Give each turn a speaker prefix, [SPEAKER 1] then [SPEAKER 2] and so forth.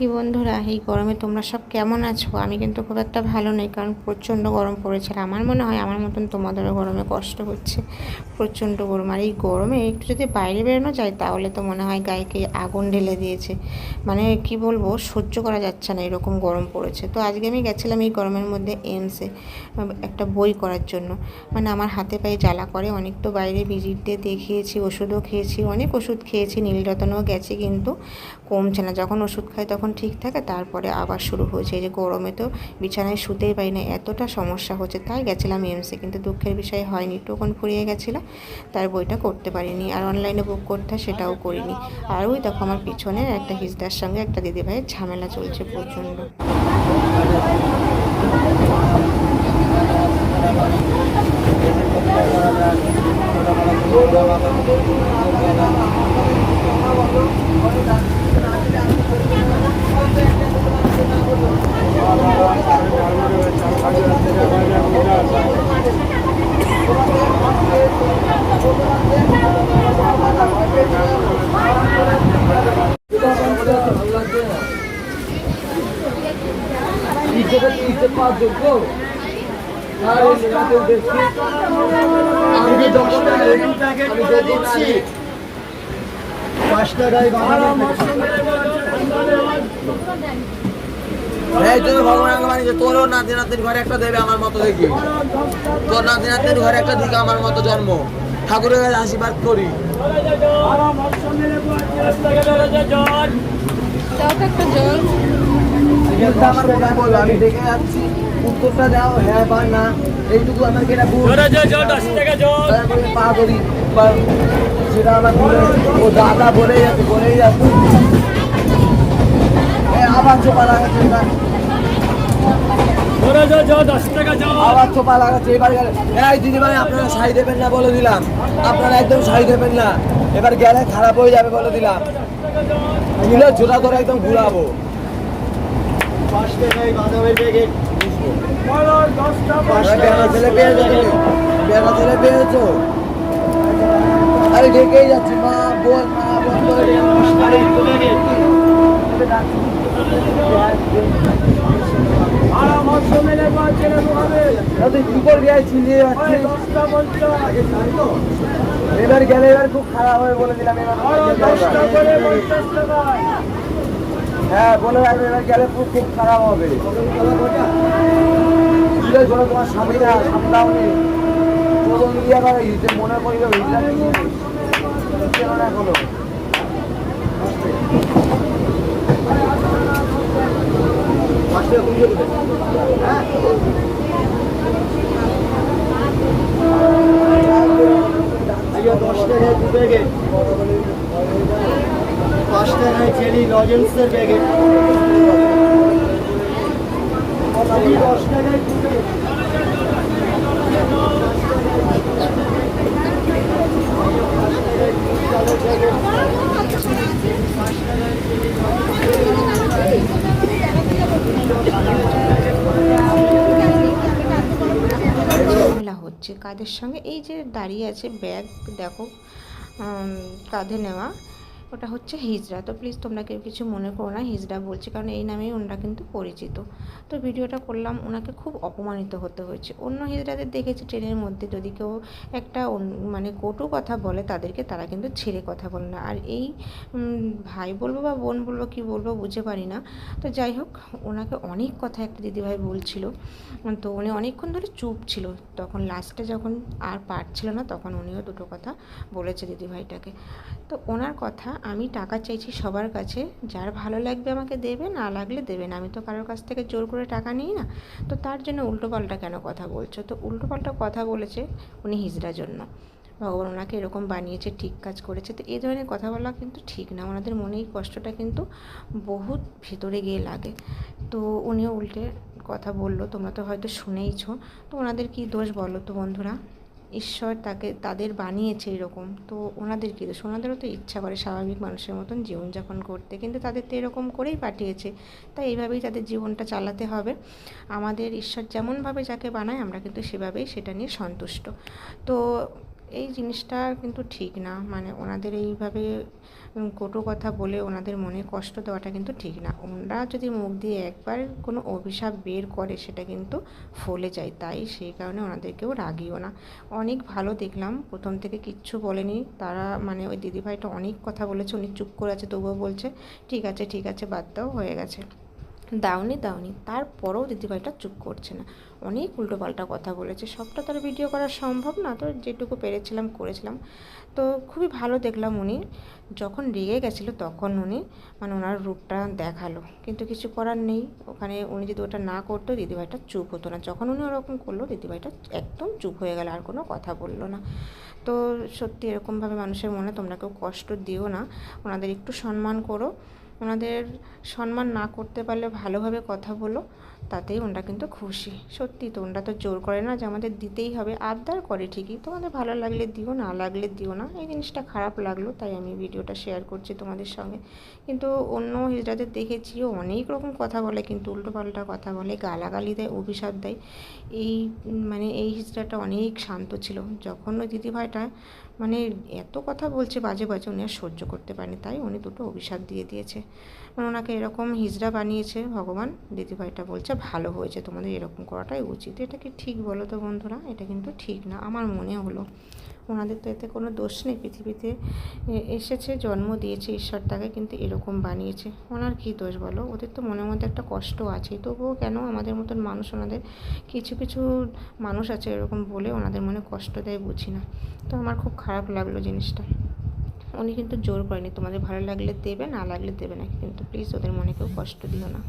[SPEAKER 1] কি বন্ধুরা? এই গরমে তোমরা সব কেমন আছো? আমি কিন্তু খুব একটা ভালো নেই, কারণ প্রচণ্ড গরম পড়েছে। আমার মনে হয় আমার মতন তোমাদেরও গরমে কষ্ট হচ্ছে। প্রচণ্ড গরম। আর এই গরমে একটু যদি বাইরে বেরোনো যায়, তাহলে তো মনে হয় গায়েকে আগুন ঢেলে দিয়েছে। মানে কি বলব, সহ্য করা যাচ্ছে না এরকম গরম পড়েছে। তো আজকে আমি গেছিলাম এই গরমের মধ্যে এমসে একটা বই করার জন্য। মানে আমার হাতে পায়ে জ্বালা করে, অনেক তো বাইরে ভিজিট দিয়ে দেখিয়েছি, ওষুধও খেয়েছি, অনেক ওষুধ খেয়েছি, নীলরতনও গেছে কিন্তু কমছে না। যখন ওষুধ খাই, তখন ঠিক থাকে তারপরে আবার শুরু হয়েছে। যে গরমে তো বিছানায় শুতেই পারি না, এতটা সমস্যা হচ্ছে। তাই গেছিলাম এমসে কিন্তু দুঃখের বিষয় হয়নি। টোকন ফুরিয়ে গেছিল, তার বইটা করতে পারিনি। আর অনলাইনে বুক করতে সেটাও করিনি। আর ওই দেখো আমার পিছনে একটা হিজদার সঙ্গে একটা দিদিভাইয়ের ঝামেলা চলছে প্রচণ্ড।
[SPEAKER 2] ইজ্জতের ইজ্জত পাওয়ার যোগ্য আর এই রাতের দেখছি। আমি যে আমি দিচ্ছি। পাঁচ টাকায় এই জন্য ভগবান আমাকে মানিয়েছে তোরও নাতি নাতির ঘরে একটা দেবে আমার মতো দেখি। তোর নাতি নাতির ঘরে একটা দিকে আমার মতো জন্ম। ঠাকুরের কাছে আশীর্বাদ করি। আমার মনে বলো আমি দেখে যাচ্ছি। উত্তরটা দাও হ্যাঁ বা না এইটুকু আমাকে এটা পা করি বা সেটা আমার ও দাদা বলেই যাচ্ছে বলেই যাচ্ছে। আবার চোপা লাগাচ্ছে না আবার চোপা লাগাচ্ছে এবার গেলে এই দিদি আপনারা সাই দেবেন না বলে দিলাম। আপনারা একদম সাই দেবেন না। এবার গেলে খারাপ হয়ে যাবে বলে দিলাম। দিলে জোড়া ধরে একদম ঘুরাবো। ছেলে পেয়েছ আরে ঢেকেই যাচ্ছি, মা বোন মা আয় এবার গেলে এবার খুব খারাপ হবে বলে দিলাম, এবার হ্যাঁ বলে গেলে খুব খুব খারাপ হবে। দিলে ধরো তোমার স্বামীরা সামলাও নেই চলুন গিয়ে আবার যে মনে পড়বে ওইটা নিয়ে না এখনও?
[SPEAKER 3] দশ টাকায় দু প্যাকেট
[SPEAKER 1] হচ্ছে। কাদের সঙ্গে? এই যে দাঁড়িয়ে আছে ব্যাগ দেখো কাঁধে নেওয়া। ওটা হচ্ছে হিজড়া। তো প্লিজ তোমরা কেউ কিছু মনে করো না, হিজড়া বলছি, কারণ এই নামেই ওনারা কিন্তু পরিচিত। তো ভিডিওটা করলাম, ওনাকে খুব অপমানিত হতে হয়েছে। অন্য হিজড়াদের দেখেছি ট্রেনের মধ্যে, যদি কেউ একটা মানে কটু কথা বলে, তাদেরকে তারা কিন্তু ছেড়ে কথা বলে না। আর এই ভাই বলব বা বোন বলব, কি বলব বুঝে পারি না। তো যাই হোক, ওনাকে অনেক কথা একটা দিদিভাই বলছিল। তো উনি অনেকক্ষণ ধরে চুপ ছিল। তখন লাস্টে যখন আর পারছিল না, তখন উনিও দুটো কথা বলেছে দিদিভাইটাকে। তো ওনার কথা আমি টাকা চাইছি সবার কাছে। যার ভালো লাগবে আমাকে দেবে, না লাগলে দেবে না। আমি তো কারোর কাছ থেকে জোর করে টাকা নিই না। তো তার জন্য উল্টোপাল্টা কেন কথা বলছো? তো উল্টোপাল্টা কথা বলেছে উনি হিজড়ার জন্য। ভগবান ওনাকে এরকম বানিয়েছে, ঠিক কাজ করেছে। তো এই ধরনের কথা বলা কিন্তু ঠিক না। ওনাদের মনে এই কষ্টটা কিন্তু বহুত ভেতরে গিয়ে লাগে। তো উনিও উল্টে কথা বলল, তোমরা তো হয়তো শুনেইছো। তো ওনাদের কী দোষ বলো তো বন্ধুরা? ঈশ্বর তাকে, তাদের বানিয়েছে এরকম। তো ওনাদের কী? দোষ ওনাদেরও তো ইচ্ছা করে স্বাভাবিক মানুষের মতন জীবনযাপন করতে। কিন্তু তাদের তো এরকম করেই পাঠিয়েছে। তাই এইভাবেই তাদের জীবনটা চালাতে হবে। আমাদের ঈশ্বর যেমনভাবে যাকে বানায়, আমরা কিন্তু সেভাবেই সেটা নিয়ে সন্তুষ্ট। তো এই জিনিসটা কিন্তু ঠিক না। মানে ওনাদের এইভাবে কটু কথা বলে ওনাদের মনে কষ্ট দেওয়াটা কিন্তু ঠিক না। ওনারা যদি মুখ দিয়ে একবার কোনো অভিশাপ বের করে, সেটা কিন্তু ফলে যায়। তাই সেই কারণে ওনাদেরকেও রাগিও না। অনেক ভালো দেখলাম। প্রথম থেকে কিচ্ছু বলেনি। তারা মানে ওই দিদিভাইটা অনেক কথা বলেছে। উনি চুপ করে আছে, তবুও বলছে, ঠিক আছে ঠিক আছে, বাদ দাও, হয়ে গেছে। দাওনি দাওনি। তারপরেও দিদিভাইটা চুপ করছে না। অনেক উল্টোপাল্টা কথা বলেছে। সবটা তার ভিডিও করা সম্ভব না। তো যেটুকু পেরেছিলাম, করেছিলাম। তো খুবই ভালো দেখলাম উনি। যখন রেগে গেছিল তখন উনি মানে ওনার রূপটা দেখাল। কিন্তু কিছু করার নেই। ওখানে উনি যদি ওটা না করতো, দিদিভাইটা চুপ হতো না। যখন উনি ওরকম করল, দিদিভাইটা একদম চুপ হয়ে গেল। আর কোনো কথা বলল না। তো সত্যি এরকমভাবে মানুষের মনে তোমরা কেউ কষ্ট দিও না। ওনাদের একটু সম্মান করো। ওনাদের সম্মান না করতে পারলে ভালোভাবে কথা বলো, তাতেই ওনারা কিন্তু খুশি। সত্যি তো ওনারা তো জোর করে না যে আমাদের দিতেই হবে। আবদার করে ঠিকই, তোমাদের ভালো লাগলে দিও, না লাগলে দিও না। এই জিনিসটা খারাপ লাগল, তাই আমি ভিডিওটা শেয়ার করছি তোমাদের সঙ্গে। কিন্তু অন্য হিজড়াদের দেখেছি অনেক রকম কথা বলে, কিন্তু উল্টোপাল্টা কথা বলে, গালাগালি দেয়, অভিশাপ দেয়। এই মানে এই হিজড়াটা অনেক শান্ত ছিল। যখন ওই দিদিভাইটা মানে এত কথা বলছে বাজে বাজে, উনি আর সহ্য করতে পারেনি। তাই উনি দুটো অভিশাপ দিয়ে দিয়েছে। মানে ওনাকে এরকম হিজড়া বানিয়েছে ভগবান, দিদিভাইটা বলছে, ভালো হয়েছে তোমাদের এরকম করাটাই উচিত। এটা কি ঠিক বলো তো বন্ধুরা? এটা কিন্তু ঠিক না, আমার মনে হলো। ওনাদের তো এতে কোনো দোষ নেই। পৃথিবীতে এসেছে, জন্ম দিয়েছে ঈশ্বর তাকে কিন্তু এরকম বানিয়েছে। ওনার কী দোষ বলো? ওদের তো মনের মধ্যে একটা কষ্ট আছে তবুও কেন আমাদের মতন মানুষ, ওনাদের কিছু কিছু মানুষ আছে এরকম বলে ওনাদের মনে কষ্ট দেয় বুঝি না। তো আমার খুব খারাপ লাগল জিনিসটা। উনি কিন্তু জোর করেনি। তোমাদের ভালো লাগলে দেবে, না লাগলে দেবে না কিন্তু প্লিজ ওদের মনে কেউ কষ্ট দিও না।